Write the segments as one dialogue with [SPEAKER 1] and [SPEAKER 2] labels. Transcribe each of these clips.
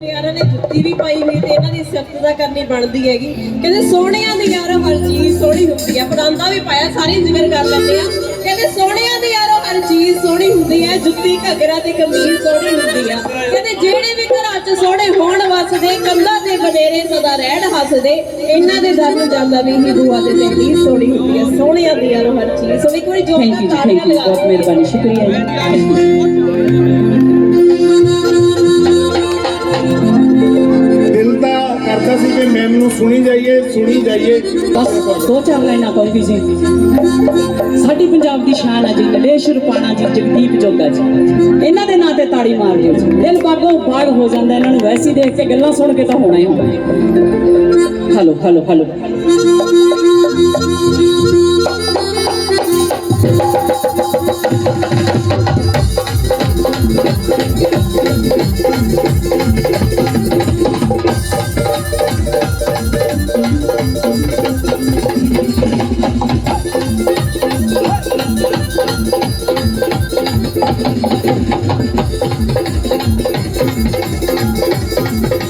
[SPEAKER 1] ਯਾਰਾਂ ਨੇ ਜੁੱਤੀ ਵੀ ਪਾਈ ਹੋਈ ਤੇ ਇਹਨਾਂ ਦੀ ਸਿਫਤ ਦਾ ਕਰਨੀ ਬਣਦੀ ਹੈਗੀ। ਕਹਿੰਦੇ ਸੋਹਣਿਆਂ ਦੀ ਯਾਰੋ ਹਰ ਚੀਜ਼ ਸੋਹਣੀ ਹੁੰਦੀ ਹੈ। ਪਰਾਂਦਾ ਵੀ ਪਾਇਆ ਸਾਰੀ ਜ਼ਿਕਰ ਕਰ ਲੈਂਦੇ ਆ ਕਹਿੰਦੇ ਸੋਹਣਿਆਂ ਦੀ ਯਾਰੋ ਹਰ ਚੀਜ਼ ਸੋਹਣੀ ਹੁੰਦੀ ਹੈ ਜੁੱਤੀ ਘੱਗਰਾ ਤੇ ਕਮੀਜ਼ ਸੋਹਣੀ ਹੁੰਦੀ ਆ ਕਹਿੰਦੇ ਜਿਹੜੇ ਵੀ ਘਰਾਂ 'ਚ ਸੋਹਣੇ ਹੋਣ ਵਸਦੇ ਕੰਧਾਂ ਤੇ ਬਨੇਰੇ ਸਦਾ ਰਹਿਣ ਹੱਸਦੇ ਇਹਨਾਂ ਦੇ ਦਰ ਨੂੰ ਜਾਂਦਾ ਵੀ ਹੀ ਬੂਆ ਤੇ ਤੇਰੀ ਸੋਹਣੀ ਹੁੰਦੀ ਹੈ। ਸੋਹਣਿਆਂ ਦੀ ਯਾਰੋ ਹਰ ਚੀਜ਼। ਸੋ ਇੱਕ ਵਾਰੀ ਜੋਰ
[SPEAKER 2] ਥੈਂਕ ਯੂ ਜੀ ਥੈਂਕ ਯੂ ਬਹੁਤ ਮਿਹਰਬਾਨੀ ਸ਼ੁਕਰੀਆ ਜੀ।
[SPEAKER 3] ਕਰਦਾ ਸੀ ਕਿ ਮੈਮ ਨੂੰ ਸੁਣੀ
[SPEAKER 2] ਬਸ ਦੋ ਚਾਰ ਲਾਈਨਾਂ ਕਹੂੰਗੀ ਜੀ ਸਾਡੀ ਪੰਜਾਬ ਦੀ ਸ਼ਾਨ ਹੈ ਜੀ ਨਲੇਸ਼ ਰੁਪਾਣਾ ਜੀ, ਜਗਦੀਪ ਜੋਗਾ ਜੀ। ਇਹਨਾਂ ਦੇ ਨਾਂ ਤੇ ਤਾੜੀ ਮਾਰ ਦਿਓ ਜੀ। ਦਿਲ ਬਾਗੋਂ ਬਾਗ ਹੋ ਜਾਂਦਾ, ਇਹਨਾਂ ਨੂੰ ਵੈਸੀ ਦੇਖ ਕੇ ਗੱਲਾਂ ਸੁਣ ਕੇ ਤਾਂ ਹੋਣਾ ਹੀ ਹੋਣਾ। Hello, hello, hello. Thank you.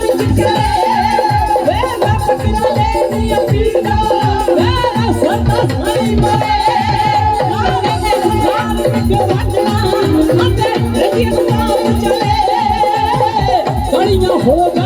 [SPEAKER 2] ਹੋ